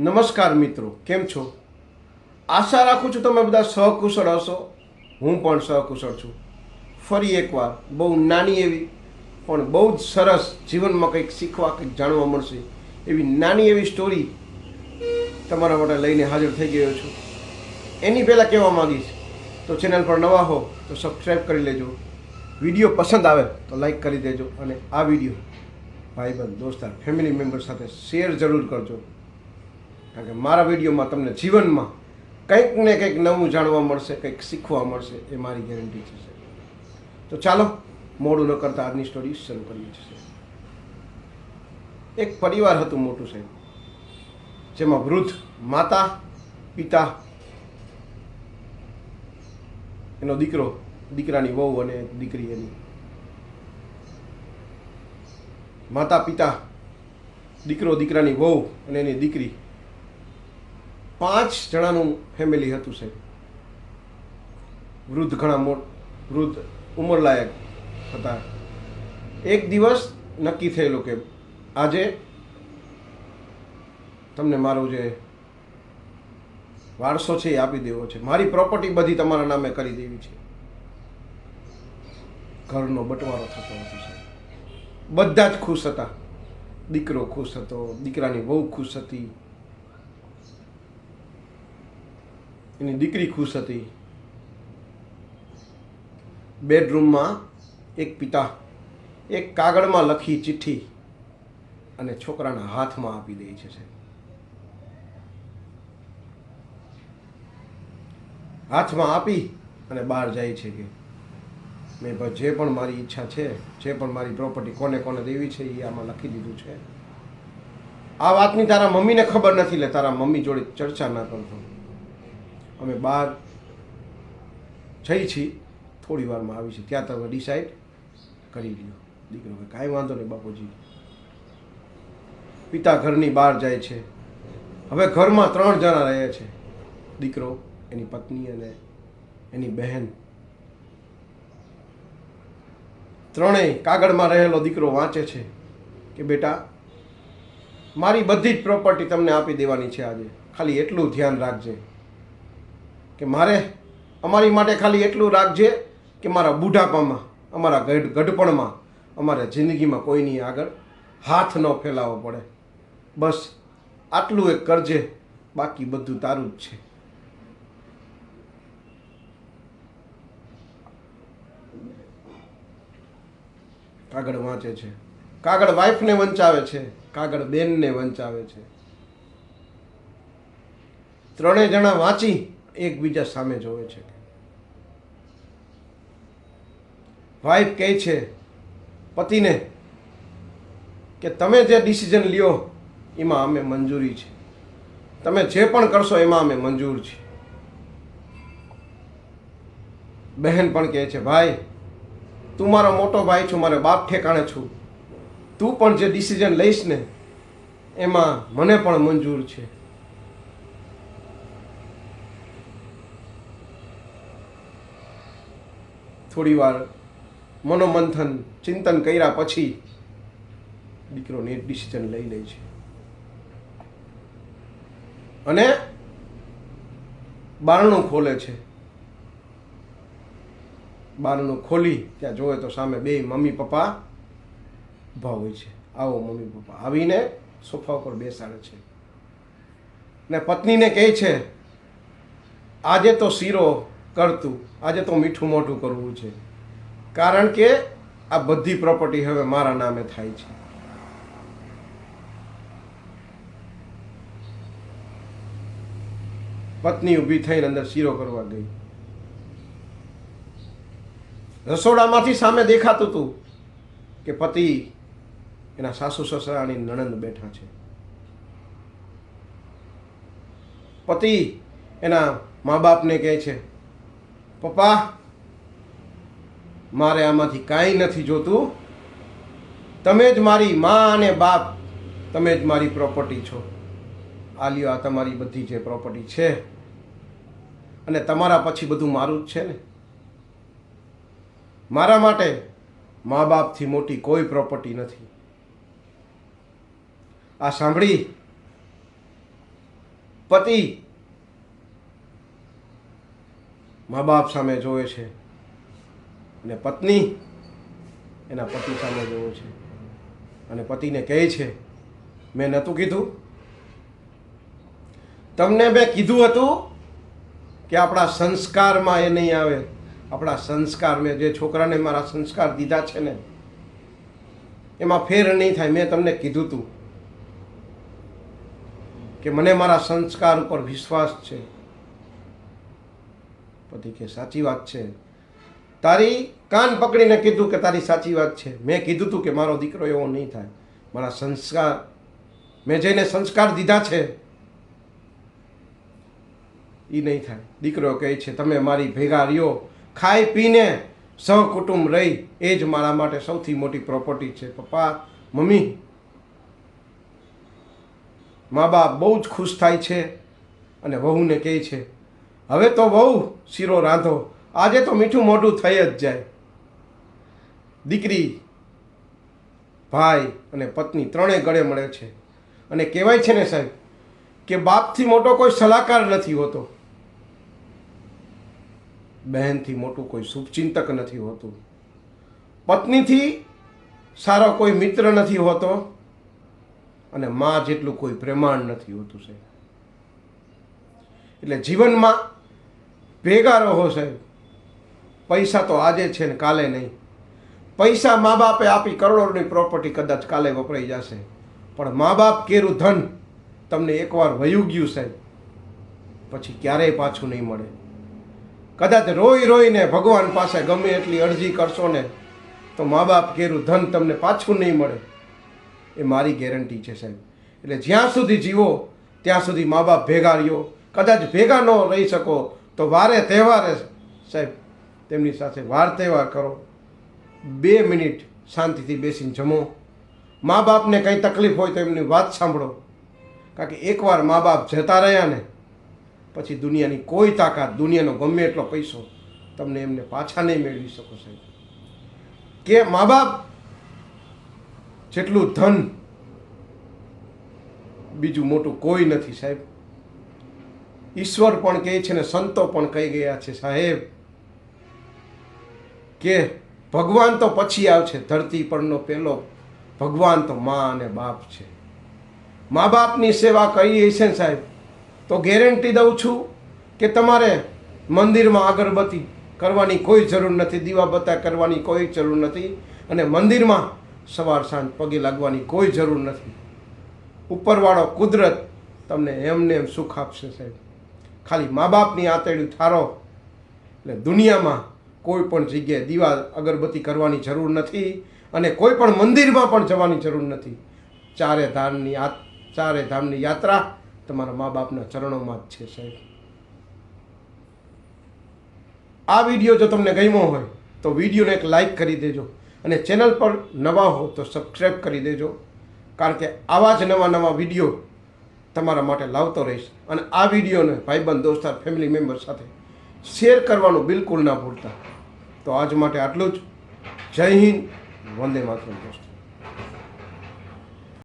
નમસ્કાર મિત્રો, કેમ છો? આશા રાખું છું તમે બધા સહકુશળ હશો. હું પણ સહકુશળ છું. ફરી એકવાર, બહુ નાની એવી, પણ બહુ જ સરસ જીવનમાં કંઈક શીખવા, કંઈક જાણવા મળશે એવી નાની એવી સ્ટોરી તમારા માટે લઈને હાજર થઈ ગયો છું. એની પહેલાં કહેવા માંગીશ, તો ચેનલ પર નવા હો, તો સબસ્ક્રાઈબ કરી લેજો. વીડિયો પસંદ આવે, તો લાઈક કરી દેજો અને આ વીડિયો ભાઈબંધ દોસ્તાર ફેમિલી મેમ્બર સાથે શેર જરૂર કરજો. કારણ કે મારા વિડીયોમાં તમને જીવનમાં કંઈક ને કંઈક નવું જાણવા મળશે, કંઈક શીખવા મળશે, એ મારી ગેરંટી છે તો ચાલો, મોડું ન કરતા આજની સ્ટોરી શરૂ કરીએ છીએ એક પરિવાર હતું મોટું, સાહેબ, જેમાં વૃદ્ધ માતા, પિતા, એનો દીકરો, દીકરાની વહુ અને દીકરી એની. માતા, પિતા, દીકરો, દીકરાની વહુ અને એની દીકરી પાંચ જણાનું ફેમિલી હતું સાહેબ. વૃદ્ધ ઘણા મોટ વૃદ્ધ ઉંમરલાયક હતા. એક દિવસ નક્કી થયેલું કે આજે તમને મારો જે વારસો છે એ આપી દેવો છે. મારી પ્રોપર્ટી બધી તમારા નામે કરી દેવી છે. ઘરનો બંટવારો થતો હતો સાહેબ. બધા જ ખુશ હતા. દીકરો ખુશ હતો, દીકરાની બહુ ખુશ હતી. એની દીકરી ખુશ હતી. બેડરૂમમાં એક પિતા એક કાગળમાં લખી ચિઠ્ઠી અને છોકરાના હાથમાં આપી દે છે હાથમાં આપી અને બહાર જાય છે કે મેં જે પણ મારી ઈચ્છા છે, જે પણ મારી પ્રોપર્ટી કોને કોને દેવી છે એ આમાં લખી દીધું છે. આ વાતની તારા મમ્મીને ખબર નથી લે તારા મમ્મી જોડે ચર્ચા ના કરતો. અમે બહાર જઈ છીએ. થોડી વારમાં આવી છે. ત્યાં તમે ડિસાઈડ કરી લ્યો દીકરો કે કાંઈ વાંધો નહીં બાપુજી. પિતા ઘરની બહાર જાય છે. હવે ઘરમાં ત્રણ જણા રહે છે. દીકરો, એની પત્ની અને એની બહેન. ત્રણેય કાગળમાં રહેલો દીકરો વાંચે છે કે બેટા, મારી બધી જ પ્રોપર્ટી તમને આપી દેવાની છે આજે. ખાલી એટલું ધ્યાન રાખજે. કે મારે અમારી માટે ખાલી એટલું રાખજે કે મારા બુઢાપામાં, અમારા ગઢ, ગઢપણમાં, અમારા જિંદગીમાં કોઈની આગળ હાથ ન ફેલાવવો પડે. બસ આટલું એક કરજે, બાકી બધું તારું જ છે. કાગળ વાંચે છે. કાગળ વાઈફને વંચાવે છે, કાગળ બેનને વંચાવે છે. ત્રણેય જણા વાંચી એકબીજા સામે જોવે છે. વાઈફ કહે છે, પતિને, કે તમે જે ડિસિઝન લ્યો, એમાં અમે મંજૂરી છે. તમે જે પણ કરશો, એમાં અમે મંજૂર છીએ. બહેન પણ કહે છે, ભાઈ, તું મારો મોટો ભાઈ છું, મારે બાપ ઠેકાણે છું. તું પણ જે ડિસિઝન લઈશ ને, એમાં મને પણ મંજૂર છે. થોડી વાર મનોમંથન, ચિંતન કર્યા પછી દીકરો ને ડિસિઝન લઈ લે છે. અને બારણું ખોલે છે. બારણું ખોલી ત્યાં જોવે તો સામે બે મમ્મી પપ્પા ઊભા હોય છે. આવો મમ્મી પપ્પા આવીને સોફા ઉપર બેસાડે છે. ને પત્નીને કહે છે, આજે તો શીરો કરતું. આજે તો મીઠું મોઢું કરવું છે. કારણ કે આ બધી પ્રોપર્ટી હવે મારા નામે થાય છે. પત્ની ઊભી થઈને અંદર શીરો કરવા ગઈ. રસોડામાંથી સામે દેખાતું હતું કે પતિ એના સાસુ સસરાની નણંદ બેઠા છે. પતિ એના મા બાપને કહે છે પપ્પા, મારે આમાંથી કાંઈ નથી જોતું. તમે જ મારી મા અને બાપ, તમે જ મારી પ્રોપર્ટી છો. આ લ્યો આ તમારી બધી જે પ્રોપર્ટી છે. અને તમારા પછી બધું મારું જ છે ને. મારા માટે મા બાપથી મોટી કોઈ પ્રોપર્ટી નથી. આ સાંભળી. પતિ મા બાપ સામે જોવે છે અને પત્ની એના પતિ સામે જોવે છે. અને પતિને કહે છે, મેં નહોતું કીધું. તમને મેં કીધું હતું કે આપણા સંસ્કારમાં એ નહીં આવે. આપણા સંસ્કાર મેં જે છોકરાને મારા સંસ્કાર દીધા છે ને, એમાં ફેર નહીં થાય. મેં તમને કીધું હતું કે મને મારા સંસ્કાર ઉપર વિશ્વાસ છે. પતિ કે, સાચી વાત છે. તારી કાન પકડીને કીધું કે, તારી સાચી વાત છે. મેં કીધું હતું કે, મારો દીકરો એવો નહીં થાય. મારા સંસ્કાર, મેં જેને સંસ્કાર દીધા છે એ નહીં થાય. દીકરો કહે છે, તમે મારી ભેગા રહ્યો, ખાઈ પીને સહકુટુંબ રહી, એ જ મારા માટે સૌથી મોટી પ્રોપર્ટી છે. પપ્પા, મમ્મી, મા બાપ બહુ જ ખુશ થાય છે અને વહુને કહે છે હવે તો બહુ શીરો રાંધો. આજે તો મીઠું મોઢું થઈ જ જાય. દીકરી, ભાઈ અને પત્ની ત્રણેય ગળે મળે છે. અને કહેવાય છે ને સાહેબ કે બાપથી મોટો કોઈ સલાહકાર નથી હોતો. બહેનથી મોટું કોઈ શુભચિંતક નથી હોતું. પત્નીથી સારો કોઈ મિત્ર નથી હોતો. અને માં જેટલું કોઈ પ્રેમાણ નથી હોતું સાહેબ. એટલે જીવનમાં ભેગા રહો સાહેબ. પૈસા તો આજે છે ને કાલે નહીં. પૈસા મા બાપે આપી કરોડોની પ્રોપર્ટી કદાચ કાલે વપરાઈ જશે. પણ મા બાપ કેરું ધન તમને એકવાર વયું ગયું સાહેબ. પછી ક્યારેય પાછું નહીં મળે. કદાચ રોઈ રોઈને ભગવાન પાસે ગમે એટલી અરજી કરશો ને, તો મા બાપ કેરું ધન તમને પાછું નહીં મળે. એ મારી ગેરંટી છે સાહેબ. એટલે જ્યાં સુધી જીવો, ત્યાં સુધી મા બાપ ભેગા રહ્યો. કદાચ ભેગા ન રહી શકો તો વારે તહેવારે સાહેબ, તેમની સાથે વાર તહેવાર કરો. બે મિનિટ શાંતિથી બેસીને જમો. મા બાપને કંઈ તકલીફ હોય તો એમની વાત સાંભળો. કારણ કે એકવાર મા બાપ જતા રહ્યા ને, પછી દુનિયાની કોઈ તાકાત, દુનિયાનો ગમે એટલો પૈસો તમને એમને પાછા નહીં મેળવી શકો સાહેબ. કે મા બાપ, જેટલું ધન બીજું મોટું કોઈ નથી સાહેબ. ઈશ્વર પણ કહે છે ને સંતો પણ કહી ગયા છે, સાહેબ, કે ભગવાન તો પછી આવશે, ધરતી પરનો પહેલો ભગવાન તો મા અને બાપ છે. મા બાપની સેવા કરી હશે ને સાહેબ, તો ગેરંટી દઉં છું કે તમારે મંદિરમાં અગરબત્તી કરવાની કોઈ જરૂર નથી, દીવા બતા કરવાની કોઈ જરૂર નથી અને મંદિરમાં સવાર સાંજ પગે લાગવાની કોઈ જરૂર નથી. ઉપરવાળો કુદરત તમને એમને એમ સુખ આપશે સાહેબ. ખાલી મા બાપની આંતળ્યું ઠારો એટલે દુનિયામાં કોઈ પણ જગ્યાએ દીવા અગરબત્તી કરવાની જરૂર નથી અને કોઈ પણ મંદિરમાં પણ જવાની જરૂર નથી. ચારે ધામની ચારે ધામની યાત્રા તમારા મા બાપના ચરણોમાં જ છે સાહેબ. આ વીડિયો જો તમને ગમ્યો હોય તો વિડીયોને એક લાઈક કરી દેજો અને ચેનલ પર નવા હો તો સબસ્ક્રાઈબ કરી દેજો. કારણ કે આવા જ નવા નવા વીડિયો તમારા માટે લાવતો રહીશ અને આ વિડીયોને ભાઈબંધ, દોસ્તાર ફેમિલી મેમ્બર સાથે શેર કરવાનું બિલકુલ ના ભૂલતા. તો આજ માટે આટલું જ. જય હિન્દ. વંદે માતરમ, દોસ્તો.